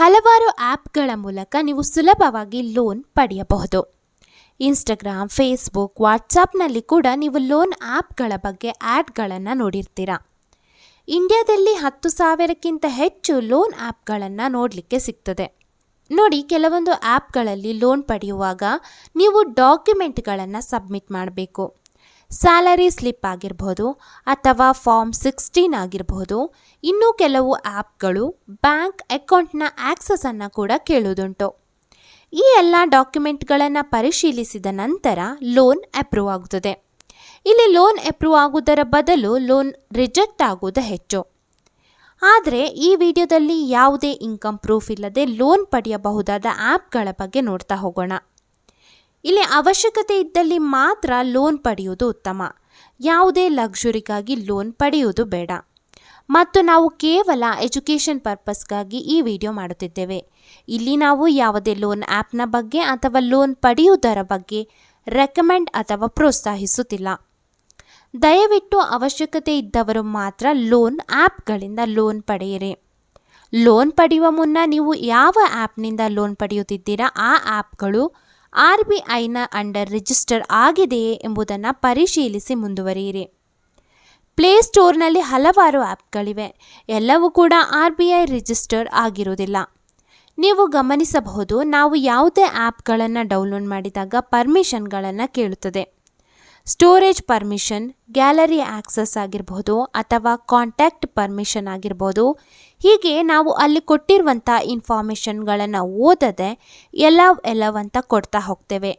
ಹಲವಾರು ಆ್ಯಪ್ಗಳ ಮೂಲಕ ನೀವು ಸುಲಭವಾಗಿ ಲೋನ್ ಪಡೆಯಬಹುದು. ಇನ್ಸ್ಟಾಗ್ರಾಮ್ ಫೇಸ್ಬುಕ್ ವಾಟ್ಸಾಪ್ನಲ್ಲಿ ಕೂಡ ನೀವು ಲೋನ್ ಆ್ಯಪ್ಗಳ ಬಗ್ಗೆ ಆ್ಯಡ್ಗಳನ್ನು ನೋಡಿರ್ತೀರ. ಇಂಡಿಯಾದಲ್ಲಿ ಹತ್ತು ಸಾವಿರಕ್ಕಿಂತ ಹೆಚ್ಚು ಲೋನ್ ಆ್ಯಪ್ಗಳನ್ನು ನೋಡಲಿಕ್ಕೆ ಸಿಗ್ತದೆ. ನೋಡಿ, ಕೆಲವೊಂದು ಆ್ಯಪ್ಗಳಲ್ಲಿ ಲೋನ್ ಪಡೆಯುವಾಗ ನೀವು ಡಾಕ್ಯುಮೆಂಟ್ಗಳನ್ನು ಸಬ್ಮಿಟ್ ಮಾಡಬೇಕು. ಸ್ಯಾಲರಿ ಸ್ಲಿಪ್ ಆಗಿರ್ಬೋದು ಅಥವಾ ಫಾರ್ಮ್ ಸಿಕ್ಸ್ಟೀನ್ ಆಗಿರ್ಬೋದು, ಇನ್ನೂ ಕೆಲವು ಆ್ಯಪ್ಗಳು ಬ್ಯಾಂಕ್ ಅಕೌಂಟ್ನ ಆ್ಯಕ್ಸಸನ್ನು ಕೂಡ ಕೇಳುವುದುಂಟು ಈ ಎಲ್ಲ ಡಾಕ್ಯುಮೆಂಟ್ಗಳನ್ನು ಪರಿಶೀಲಿಸಿದ ನಂತರ ಲೋನ್ ಅಪ್ರೂವ್ ಆಗುತ್ತದೆ. ಇಲ್ಲಿ ಲೋನ್ ಅಪ್ರೂವ್ ಆಗುವುದರ ಬದಲು ಲೋನ್ ರಿಜೆಕ್ಟ್ ಆಗುವುದು ಹೆಚ್ಚು. ಆದರೆ ಈ ವಿಡಿಯೋದಲ್ಲಿ ಯಾವುದೇ ಇನ್ಕಮ್ ಪ್ರೂಫ್ ಇಲ್ಲದೆ ಲೋನ್ ಪಡೆಯಬಹುದಾದ ಆ್ಯಪ್ಗಳ ಬಗ್ಗೆ ನೋಡ್ತಾ ಹೋಗೋಣ. ಇಲ್ಲಿ ಅವಶ್ಯಕತೆ ಇದ್ದಲ್ಲಿ ಮಾತ್ರ ಲೋನ್ ಪಡೆಯುವುದು ಉತ್ತಮ. ಯಾವುದೇ ಲಕ್ಸುರಿಗಾಗಿ ಲೋನ್ ಪಡೆಯುವುದು ಬೇಡ. ಮತ್ತು ನಾವು ಕೇವಲ ಎಜುಕೇಷನ್ ಪರ್ಪಸ್ಗಾಗಿ ಈ ವಿಡಿಯೋ ಮಾಡುತ್ತಿದ್ದೇವೆ. ಇಲ್ಲಿ ನಾವು ಯಾವುದೇ ಲೋನ್ ಆ್ಯಪ್ನ ಬಗ್ಗೆ ಅಥವಾ ಲೋನ್ ಪಡೆಯುವುದರ ಬಗ್ಗೆ ರೆಕಮೆಂಡ್ ಅಥವಾ ಪ್ರೋತ್ಸಾಹಿಸುತ್ತಿಲ್ಲ. ದಯವಿಟ್ಟು ಅವಶ್ಯಕತೆ ಇದ್ದವರು ಮಾತ್ರ ಲೋನ್ ಆ್ಯಪ್ಗಳಿಂದ ಲೋನ್ ಪಡೆಯಿರಿ. ಲೋನ್ ಪಡೆಯುವ ಮುನ್ನ ನೀವು ಯಾವ ಆ್ಯಪ್ನಿಂದ ಲೋನ್ ಪಡೆಯುತ್ತಿದ್ದೀರಾ ಆ ಆ್ಯಪ್ಗಳು ಆರ್ ಬಿ ಐನ ಅಂಡರ್ ರಿಜಿಸ್ಟರ್ ಆಗಿದೆಯೇ ಎಂಬುದನ್ನು ಪರಿಶೀಲಿಸಿ ಮುಂದುವರಿಯಿರಿ. ಪ್ಲೇಸ್ಟೋರ್ನಲ್ಲಿ ಹಲವಾರು ಆ್ಯಪ್ಗಳಿವೆ. ಎಲ್ಲವೂ ಕೂಡ ಆರ್ ಬಿ ಐ ರಿಜಿಸ್ಟರ್ ಆಗಿರುವುದಿಲ್ಲ. ನೀವು ಗಮನಿಸಬಹುದು, ನಾವು ಯಾವುದೇ ಆ್ಯಪ್ಗಳನ್ನು ಡೌನ್ಲೋಡ್ ಮಾಡಿದಾಗ ಪರ್ಮಿಷನ್ಗಳನ್ನು ಕೇಳುತ್ತದೆ. ಸ್ಟೋರೇಜ್ ಪರ್ಮಿಷನ್, ಗ್ಯಾಲರಿ ಆಕ್ಸಸ್ ಆಗಿರ್ಬೋದು ಅಥವಾ ಕಾಂಟ್ಯಾಕ್ಟ್ ಪರ್ಮಿಷನ್ ಆಗಿರ್ಬೋದು. ಹೀಗೆ ನಾವು ಅಲ್ಲಿ ಕೊಟ್ಟಿರುವಂಥ ಇನ್ಫಾರ್ಮೇಷನ್ಗಳನ್ನು ಓದದೆ ಎಲ್ಲ, ಎಲ್ಲವಂತ ಕೊಡ್ತಾ ಹೋಗ್ತೇವೆ.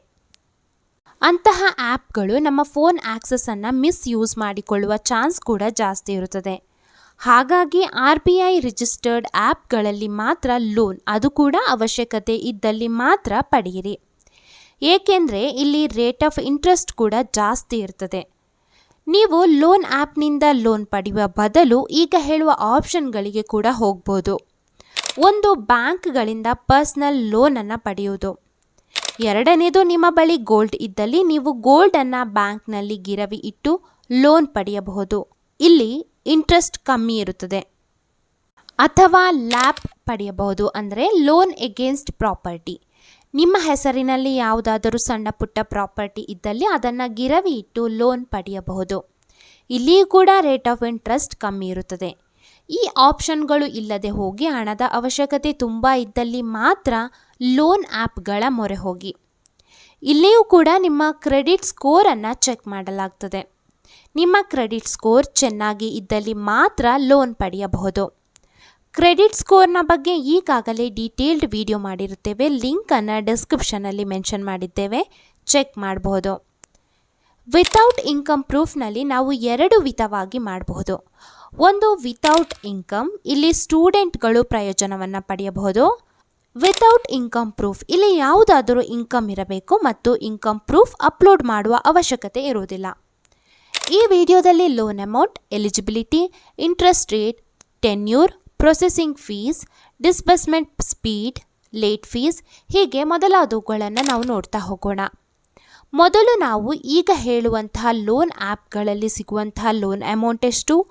ಅಂತಹ ಆ್ಯಪ್ಗಳು ನಮ್ಮ ಫೋನ್ ಆ್ಯಕ್ಸಸನ್ನು ಮಿಸ್ ಯೂಸ್ ಮಾಡಿಕೊಳ್ಳುವ ಚಾನ್ಸ್ ಕೂಡ ಜಾಸ್ತಿ ಇರುತ್ತದೆ. ಹಾಗಾಗಿ ಆರ್ ಬಿ ಐ ರಿಜಿಸ್ಟರ್ಡ್ ಆ್ಯಪ್ಗಳಲ್ಲಿ ಮಾತ್ರ ಲೋನ್, ಅದು ಕೂಡ ಅವಶ್ಯಕತೆ ಇದ್ದಲ್ಲಿ ಮಾತ್ರ ಪಡೆಯಿರಿ. ಏಕೆಂದರೆ ಇಲ್ಲಿ ರೇಟ್ ಆಫ್ ಇಂಟ್ರೆಸ್ಟ್ ಕೂಡ ಜಾಸ್ತಿ ಇರ್ತದೆ. ನೀವು ಲೋನ್ ಆ್ಯಪ್ನಿಂದ ಲೋನ್ ಪಡೆಯುವ ಬದಲು ಈಗ ಹೇಳುವ ಆಪ್ಷನ್ಗಳಿಗೆ ಕೂಡ ಹೋಗ್ಬೋದು. ಒಂದು ಬ್ಯಾಂಕ್ಗಳಿಂದ ಪರ್ಸ್ನಲ್ ಲೋನನ್ನು ಪಡೆಯುವುದು. ಎರಡನೇದು ನಿಮ್ಮ ಬಳಿ ಗೋಲ್ಡ್ ಇದ್ದಲ್ಲಿ ನೀವು ಗೋಲ್ಡನ್ನು ಬ್ಯಾಂಕ್ನಲ್ಲಿ ಗಿರವಿ ಇಟ್ಟು ಲೋನ್ ಪಡೆಯಬಹುದು. ಇಲ್ಲಿ ಇಂಟ್ರೆಸ್ಟ್ ಕಮ್ಮಿ ಇರುತ್ತದೆ. ಅಥವಾ ಲ್ಯಾಪ್ ಪಡೆಯಬಹುದು. ಅಂದರೆ ಲೋನ್ ಎಗೇನ್ಸ್ಟ್ ಪ್ರಾಪರ್ಟಿ ನಿಮ್ಮ ಹೆಸರಿನಲ್ಲಿ ಯಾವುದಾದರೂ ಸಣ್ಣ ಪುಟ್ಟ ಪ್ರಾಪರ್ಟಿ ಇದ್ದಲ್ಲಿ ಅದನ್ನು ಗಿರವಿ ಇಟ್ಟು ಲೋನ್ ಪಡೆಯಬಹುದು. ಇಲ್ಲಿಯೂ ಕೂಡ ರೇಟ್ ಆಫ್ ಇಂಟ್ರೆಸ್ಟ್ ಕಮ್ಮಿ ಇರುತ್ತದೆ. ಈ ಆಪ್ಷನ್ಗಳು ಇಲ್ಲದೆ ಹೋಗಿ ಹಣದ ಅವಶ್ಯಕತೆ ತುಂಬ ಇದ್ದಲ್ಲಿ ಮಾತ್ರ ಲೋನ್ ಆ್ಯಪ್ಗಳ ಮೊರೆ ಹೋಗಿ. ಇಲ್ಲಿಯೂ ಕೂಡ ನಿಮ್ಮ ಕ್ರೆಡಿಟ್ ಸ್ಕೋರನ್ನು ಚೆಕ್ ಮಾಡಲಾಗ್ತದೆ. ನಿಮ್ಮ ಕ್ರೆಡಿಟ್ ಸ್ಕೋರ್ ಚೆನ್ನಾಗಿ ಇದ್ದಲ್ಲಿ ಮಾತ್ರ ಲೋನ್ ಪಡೆಯಬಹುದು. ಕ್ರೆಡಿಟ್ ಸ್ಕೋರ್ನ ಬಗ್ಗೆ ಈಗಾಗಲೇ ಡೀಟೇಲ್ಡ್ ವಿಡಿಯೋ ಮಾಡಿರುತ್ತೇವೆ. ಲಿಂಕನ್ನು ಡಿಸ್ಕ್ರಿಪ್ಷನಲ್ಲಿ ಮೆನ್ಷನ್ ಮಾಡಿದ್ದೇವೆ. ಚೆಕ್ ಮಾಡಬಹುದು ವಿತೌಟ್ ಇನ್ಕಮ್ ಪ್ರೂಫ್ನಲ್ಲಿ ನಾವು ಎರಡು ವಿಧವಾಗಿ ಮಾಡಬಹುದು ಒಂದು ವಿತೌಟ್ ಇನ್ಕಮ್ ಇಲ್ಲಿ ಸ್ಟೂಡೆಂಟ್ಗಳು ಪ್ರಯೋಜನವನ್ನು ಪಡೆಯಬಹುದು. ವಿತೌಟ್ ಇನ್ಕಮ್ ಪ್ರೂಫ್ ಇಲ್ಲಿ ಯಾವುದಾದರೂ ಇನ್ಕಮ್ ಇರಬೇಕು ಮತ್ತು ಇನ್ಕಮ್ ಪ್ರೂಫ್ ಅಪ್ಲೋಡ್ ಮಾಡುವ ಅವಶ್ಯಕತೆ ಇರುವುದಿಲ್ಲ. ಈ ವಿಡಿಯೋದಲ್ಲಿ loan amount eligibility interest rate tenure processing fees disbursement speed late fees ಹೀಗೆ ಮೊದಲಾದವುಗಳನ್ನು ನಾವು ನೋಡ್ತಾ ಹೋಗೋಣ. ಮೊದಲು ನಾವು ಈಗ ಹೇಳುವಂತಹ ಲೋನ್ ಆ್ಯಪ್ಗಳಲ್ಲಿ ಸಿಗುವಂತಹ ಲೋನ್ ಅಮೌಂಟ್ ಎಷ್ಟು?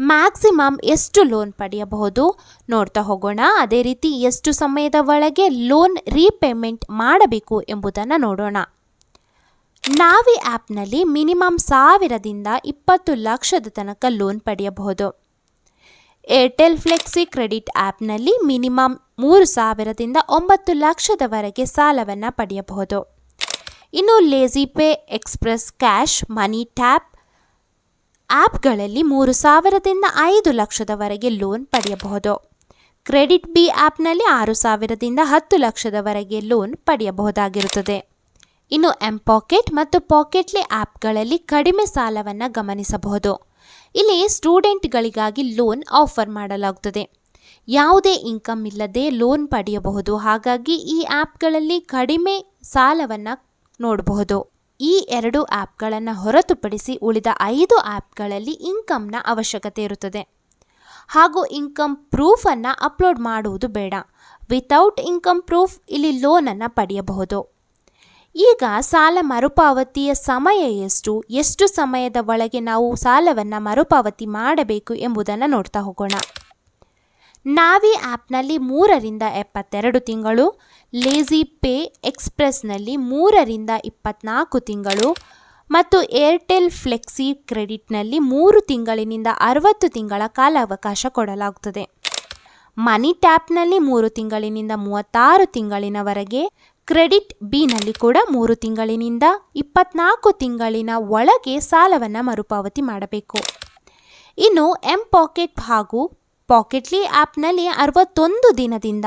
ಮ್ಯಾಕ್ಸಿಮಮ್ ಎಷ್ಟು ಲೋನ್ ಪಡೆಯಬಹುದು? ನೋಡ್ತಾ ಹೋಗೋಣ. ಅದೇ ರೀತಿ ಎಷ್ಟು ಸಮಯದ ಒಳಗೆ ಲೋನ್ ರೀಪೇಮೆಂಟ್ ಮಾಡಬೇಕು ಎಂಬುದನ್ನು ನೋಡೋಣ. ನಾವಿ ಆ್ಯಪ್ನಲ್ಲಿ ಮಿನಿಮಮ್ ಸಾವಿರದಿಂದ ಇಪ್ಪತ್ತು ಲಕ್ಷದ ತನಕ ಲೋನ್ ಪಡೆಯಬಹುದು. ಏರ್ಟೆಲ್ ಫ್ಲೆಕ್ಸಿ ಕ್ರೆಡಿಟ್ ಆ್ಯಪ್ನಲ್ಲಿ ಮಿನಿಮಮ್ ಮೂರು ಸಾವಿರದಿಂದ ಒಂಬತ್ತು ಲಕ್ಷದವರೆಗೆ ಸಾಲವನ್ನು ಪಡೆಯಬಹುದು. ಇನ್ನು LazyPay express cash MoneyTap ಆ್ಯಪ್ಗಳಲ್ಲಿ ಮೂರು ಸಾವಿರದಿಂದ ಐದು ಲಕ್ಷದವರೆಗೆ ಲೋನ್ ಪಡೆಯಬಹುದು. ಕ್ರೆಡಿಟ್ ಬಿ ಆ್ಯಪ್ನಲ್ಲಿ ಆರು ಸಾವಿರದಿಂದ ಹತ್ತು ಲಕ್ಷದವರೆಗೆ ಲೋನ್ ಪಡೆಯಬಹುದಾಗಿರುತ್ತದೆ. ಇನ್ನು ಎಂ ಪಾಕೆಟ್ ಮತ್ತು ಪಾಕೆಟ್ಲಿ ಆ್ಯಪ್ಗಳಲ್ಲಿ ಕಡಿಮೆ ಸಾಲವನ್ನು ಗಮನಿಸಬಹುದು. ಇಲ್ಲಿ ಸ್ಟೂಡೆಂಟ್ಗಳಿಗಾಗಿ ಲೋನ್ ಆಫರ್ ಮಾಡಲಾಗುತ್ತದೆ. ಯಾವುದೇ ಇನ್ಕಮ್ ಇಲ್ಲದೆ ಲೋನ್ ಪಡೆಯಬಹುದು. ಹಾಗಾಗಿ ಈ ಆ್ಯಪ್ಗಳಲ್ಲಿ ಕಡಿಮೆ ಸಾಲವನ್ನು ನೋಡಬಹುದು. ಈ ಎರಡು ಆ್ಯಪ್ಗಳನ್ನು ಹೊರತುಪಡಿಸಿ ಉಳಿದ ಐದು ಆ್ಯಪ್ಗಳಲ್ಲಿ ಇನ್ಕಮ್ನ ಅವಶ್ಯಕತೆ ಇರುತ್ತದೆ. ಹಾಗೂ ಇನ್ಕಮ್ ಪ್ರೂಫನ್ನು ಅಪ್ಲೋಡ್ ಮಾಡುವುದು ಬೇಡ. ವಿತೌಟ್ ಇನ್ಕಮ್ ಪ್ರೂಫ್ ಇಲ್ಲಿ ಲೋನನ್ನು ಪಡೆಯಬಹುದು. ಈಗ ಸಾಲ ಮರುಪಾವತಿಯ ಸಮಯ ಎಷ್ಟು? ಎಷ್ಟು ಸಮಯದ ಒಳಗೆ ನಾವು ಸಾಲವನ್ನು ಮರುಪಾವತಿ ಮಾಡಬೇಕು ಎಂಬುದನ್ನು ನೋಡ್ತಾ ಹೋಗೋಣ. ನಾವಿ ಆ್ಯಪ್ನಲ್ಲಿ ಮೂರರಿಂದ ಎಪ್ಪತ್ತೆರಡು ತಿಂಗಳು, ಲೇಜಿ ಪೇ ಎಕ್ಸ್ಪ್ರೆಸ್ನಲ್ಲಿ ಮೂರರಿಂದ ಇಪ್ಪತ್ನಾಲ್ಕು ತಿಂಗಳು ಮತ್ತು ಏರ್ಟೆಲ್ ಫ್ಲೆಕ್ಸಿ ಕ್ರೆಡಿಟ್ನಲ್ಲಿ ಮೂರು ತಿಂಗಳಿನಿಂದ ಅರವತ್ತು ತಿಂಗಳ ಕಾಲಾವಕಾಶ ಕೊಡಲಾಗುತ್ತದೆ. ಮನಿ ಟ್ಯಾಪ್ನಲ್ಲಿ ಮೂರು ತಿಂಗಳಿನಿಂದ ಮೂವತ್ತಾರು ತಿಂಗಳಿನವರೆಗೆ ಕ್ರೆಡಿಟ್ ಬಿನಲ್ಲಿ ಕೂಡ ಮೂರು ತಿಂಗಳಿನಿಂದ ಇಪ್ಪತ್ನಾಲ್ಕು ತಿಂಗಳಿನ ಒಳಗೆ ಸಾಲವನ್ನು ಮರುಪಾವತಿ ಮಾಡಬೇಕು. ಇನ್ನು ಎಂ ಪಾಕೆಟ್ ಹಾಗೂ ಪಾಕೆಟ್ಲಿ ಆ್ಯಪ್ನಲ್ಲಿ ಅರವತ್ತೊಂದು ದಿನದಿಂದ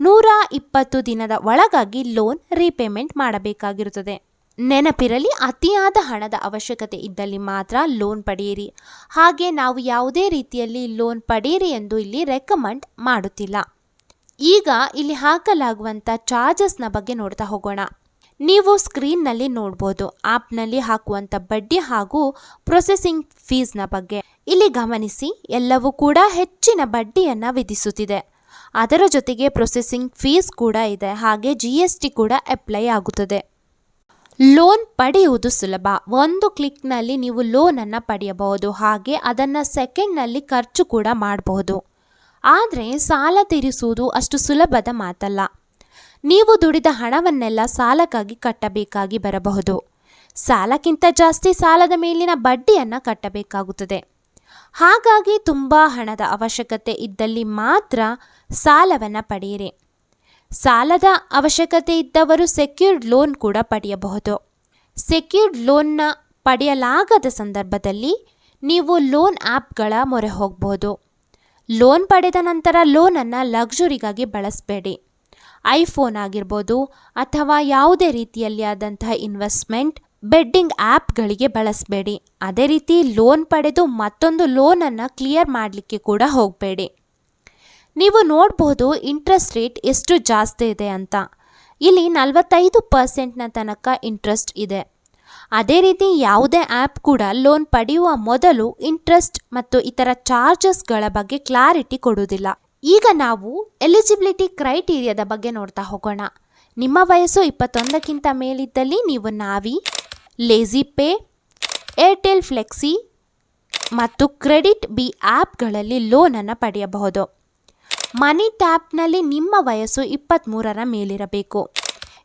ನೂರ ಇಪ್ಪತ್ತು ದಿನದ ಒಳಗಾಗಿ ಲೋನ್ ರೀಪೇಮೆಂಟ್ ಮಾಡಬೇಕಾಗಿರುತ್ತದೆ. ನೆನಪಿರಲಿ, ಅತಿಯಾದ ಹಣದ ಅವಶ್ಯಕತೆ ಇದ್ದಲ್ಲಿ ಮಾತ್ರ ಲೋನ್ ಪಡೆಯಿರಿ. ಹಾಗೆ ನಾವು ಯಾವುದೇ ರೀತಿಯಲ್ಲಿ ಲೋನ್ ಪಡೆಯಿರಿ ಎಂದು ಇಲ್ಲಿ ರೆಕಮೆಂಡ್ ಮಾಡುತ್ತಿಲ್ಲ. ಈಗ ಇಲ್ಲಿ ಹಾಕಲಾಗುವಂಥ ಚಾರ್ಜಸ್ನ ಬಗ್ಗೆ ನೋಡ್ತಾ ಹೋಗೋಣ. ನೀವು ಸ್ಕ್ರೀನ್ನಲ್ಲಿ ನೋಡ್ಬೋದು. ಆ್ಯಪ್ನಲ್ಲಿ ಹಾಕುವಂಥ ಬಡ್ಡಿ ಹಾಗೂ ಪ್ರೊಸೆಸಿಂಗ್ ಫೀಸ್ನ ಬಗ್ಗೆ. ಇಲ್ಲಿ ಗಮನಿಸಿ, ಎಲ್ಲವೂ ಕೂಡ ಹೆಚ್ಚಿನ ಬಡ್ಡಿಯನ್ನು ವಿಧಿಸುತ್ತಿದೆ. ಅದರ ಜೊತೆಗೆ ಪ್ರೊಸೆಸಿಂಗ್ ಫೀಸ್ ಕೂಡ ಇದೆ. ಹಾಗೆ ಜಿ ಎಸ್ ಟಿ ಕೂಡ ಅಪ್ಲೈ ಆಗುತ್ತದೆ. ಲೋನ್ ಪಡೆಯುವುದು ಸುಲಭ. ಒಂದು ಕ್ಲಿಕ್ನಲ್ಲಿ ನೀವು ಲೋನನ್ನು ಪಡೆಯಬಹುದು. ಹಾಗೆ ಅದನ್ನು ಸೆಕೆಂಡ್ನಲ್ಲಿ ಖರ್ಚು ಕೂಡ ಮಾಡಬಹುದು. ಆದರೆ ಸಾಲ ತೀರಿಸುವುದು ಅಷ್ಟು ಸುಲಭದ ಮಾತಲ್ಲ. ನೀವು ದುಡಿದ ಹಣವನ್ನೆಲ್ಲ ಸಾಲಕ್ಕಾಗಿ ಕಟ್ಟಬೇಕಾಗಿ ಬರಬಹುದು. ಸಾಲಕ್ಕಿಂತ ಜಾಸ್ತಿ ಸಾಲದ ಮೇಲಿನ ಬಡ್ಡಿಯನ್ನು ಕಟ್ಟಬೇಕಾಗುತ್ತದೆ. ಹಾಗಾಗಿ ತುಂಬ ಹಣದ ಅವಶ್ಯಕತೆ ಇದ್ದಲ್ಲಿ ಮಾತ್ರ ಸಾಲವನ್ನು ಪಡೆಯಿರಿ. ಸಾಲದ ಅವಶ್ಯಕತೆ ಇದ್ದವರು ಸೆಕ್ಯೂರ್ಡ್ ಲೋನ್ ಕೂಡ ಪಡೆಯಬಹುದು. ಸೆಕ್ಯೂರ್ಡ್ ಲೋನ್ನ ಪಡೆಯಲಾಗದ ಸಂದರ್ಭದಲ್ಲಿ ನೀವು ಲೋನ್ ಆ್ಯಪ್ಗಳ ಮೊರೆ ಹೋಗಬಹುದು ಲೋನ್ ಪಡೆದ ನಂತರ ಲೋನನ್ನು ಲಕ್ಸುರಿಗಾಗಿ ಬಳಸಬೇಡಿ. ಐಫೋನ್ ಆಗಿರ್ಬೋದು ಅಥವಾ ಯಾವುದೇ ರೀತಿಯಲ್ಲಿ ಆದಂತಹ ಇನ್ವೆಸ್ಟ್ಮೆಂಟ್, ಬೆಡ್ಡಿಂಗ್ ಆ್ಯಪ್ಗಳಿಗೆ ಬಳಸಬೇಡಿ. ಅದೇ ರೀತಿ ಲೋನ್ ಪಡೆದು ಮತ್ತೊಂದು ಲೋನನ್ನು ಕ್ಲಿಯರ್ ಮಾಡಲಿಕ್ಕೆ ಕೂಡ ಹೋಗಬೇಡಿ. ನೀವು ನೋಡಬಹುದು ಇಂಟ್ರೆಸ್ಟ್ ರೇಟ್ ಎಷ್ಟು ಜಾಸ್ತಿ ಇದೆ ಅಂತ. ಇಲ್ಲಿ ನಲವತ್ತೈದು ಪರ್ಸೆಂಟ್ನ ತನಕ ಇಂಟ್ರೆಸ್ಟ್ ಇದೆ. ಅದೇ ರೀತಿ ಯಾವುದೇ ಆ್ಯಪ್ ಕೂಡ ಲೋನ್ ಪಡೆಯುವ ಮೊದಲು ಇಂಟ್ರೆಸ್ಟ್ ಮತ್ತು ಇತರ ಚಾರ್ಜಸ್ಗಳ ಬಗ್ಗೆ ಕ್ಲಾರಿಟಿ ಕೊಡುವುದಿಲ್ಲ. ಈಗ ನಾವು ಎಲಿಜಿಬಿಲಿಟಿ ಕ್ರೈಟೀರಿಯಾದ ಬಗ್ಗೆ ನೋಡ್ತಾ ಹೋಗೋಣ. ನಿಮ್ಮ ವಯಸ್ಸು ಇಪ್ಪತ್ತೊಂದಕ್ಕಿಂತ ಮೇಲಿದ್ದಲ್ಲಿ ನೀವು Navi LazyPay Airtel Flexi ಮತ್ತು ಕ್ರೆಡಿಟ್ ಬಿ ಆ್ಯಪ್ಗಳಲ್ಲಿ ಲೋನನ್ನು ಪಡೆಯಬಹುದು. ಮನಿ ಟ್ಯಾಪ್ನಲ್ಲಿ ನಿಮ್ಮ ವಯಸ್ಸು ಇಪ್ಪತ್ತ್ಮೂರರ ಮೇಲಿರಬೇಕು.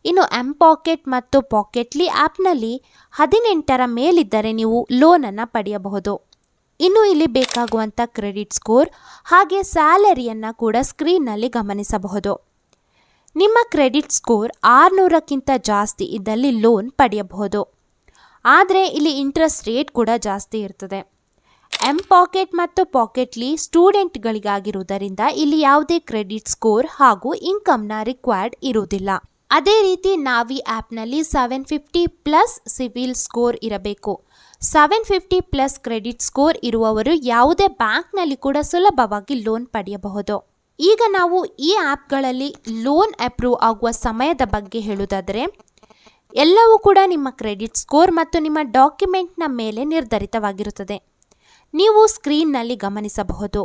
ಇನ್ನು ಎಂ ಪಾಕೆಟ್ ಮತ್ತು ಪಾಕೆಟ್ಲಿ ಆ್ಯಪ್ನಲ್ಲಿ ಹದಿನೆಂಟರ ಮೇಲಿದ್ದರೆ ನೀವು ಲೋನನ್ನು ಪಡೆಯಬಹುದು. ಇನ್ನು ಇಲ್ಲಿ ಬೇಕಾಗುವಂಥ ಕ್ರೆಡಿಟ್ ಸ್ಕೋರ್ ಹಾಗೆ ಸ್ಯಾಲರಿಯನ್ನು ಕೂಡ ಸ್ಕ್ರೀನ್ನಲ್ಲಿ ಗಮನಿಸಬಹುದು. ನಿಮ್ಮ ಕ್ರೆಡಿಟ್ ಸ್ಕೋರ್ ಆರುನೂರಕ್ಕಿಂತ ಜಾಸ್ತಿ ಇದ್ದಲ್ಲಿ ಲೋನ್ ಪಡೆಯಬಹುದು. ಆದರೆ ಇಲ್ಲಿ ಇಂಟ್ರೆಸ್ಟ್ ರೇಟ್ ಕೂಡ ಜಾಸ್ತಿ ಇರ್ತದೆ. ಎಂ ಪಾಕೆಟ್ ಮತ್ತು ಪಾಕೆಟ್ಲಿ ಸ್ಟೂಡೆಂಟ್ಗಳಿಗಾಗಿರುವುದರಿಂದ ಇಲ್ಲಿ ಯಾವುದೇ ಕ್ರೆಡಿಟ್ ಸ್ಕೋರ್ ಹಾಗೂ ಇನ್ಕಮ್ನ ರಿಕ್ವೈರ್ಡ್ ಇರುವುದಿಲ್ಲ. ಅದೇ ರೀತಿ ನಾವಿ ಆ್ಯಪ್ನಲ್ಲಿ seven fifty plus CIBIL score ಇರಬೇಕು. Seven fifty plus credit score ಇರುವವರು ಯಾವುದೇ ಬ್ಯಾಂಕ್ನಲ್ಲಿ ಕೂಡ ಸುಲಭವಾಗಿ ಲೋನ್ ಪಡೆಯಬಹುದು. ಈಗ ನಾವು ಈ ಆ್ಯಪ್ಗಳಲ್ಲಿ ಲೋನ್ ಅಪ್ರೂವ್ ಆಗುವ ಸಮಯದ ಬಗ್ಗೆ ಹೇಳುವುದಾದರೆ, ಎಲ್ಲವೂ ಕೂಡ ನಿಮ್ಮ ಕ್ರೆಡಿಟ್ ಸ್ಕೋರ್ ಮತ್ತು ನಿಮ್ಮ ಡಾಕ್ಯುಮೆಂಟ್ನ ಮೇಲೆ ನಿರ್ಧರಿತವಾಗಿರುತ್ತದೆ. ನೀವು ಸ್ಕ್ರೀನ್ನಲ್ಲಿ ಗಮನಿಸಬಹುದು.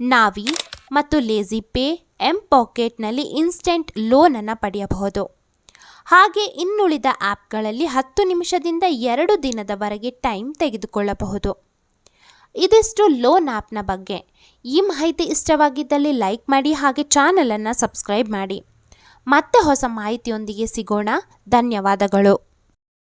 ನಾವಿ ಮತ್ತು ಲೇಜಿ ಪೇ ಎಂ ಪಾಕೆಟ್ನಲ್ಲಿ ಇನ್ಸ್ಟೆಂಟ್ ಲೋನನ್ನು ಪಡೆಯಬಹುದು. ಹಾಗೆ ಇನ್ನುಳಿದ ಆ್ಯಪ್ಗಳಲ್ಲಿ ಹತ್ತು ನಿಮಿಷದಿಂದ ಎರಡು ದಿನದವರೆಗೆ ಟೈಮ್ ತೆಗೆದುಕೊಳ್ಳಬಹುದು. ಇದಿಷ್ಟು ಲೋನ್ ಆ್ಯಪ್ನ ಬಗ್ಗೆ. ಈ ಮಾಹಿತಿ ಇಷ್ಟವಾಗಿದ್ದಲ್ಲಿ ಲೈಕ್ ಮಾಡಿ ಹಾಗೆ ಚಾನಲನ್ನು ಸಬ್ಸ್ಕ್ರೈಬ್ ಮಾಡಿ. ಮತ್ತೆ ಹೊಸ ಮಾಹಿತಿಯೊಂದಿಗೆ ಸಿಗೋಣ. ಧನ್ಯವಾದಗಳು.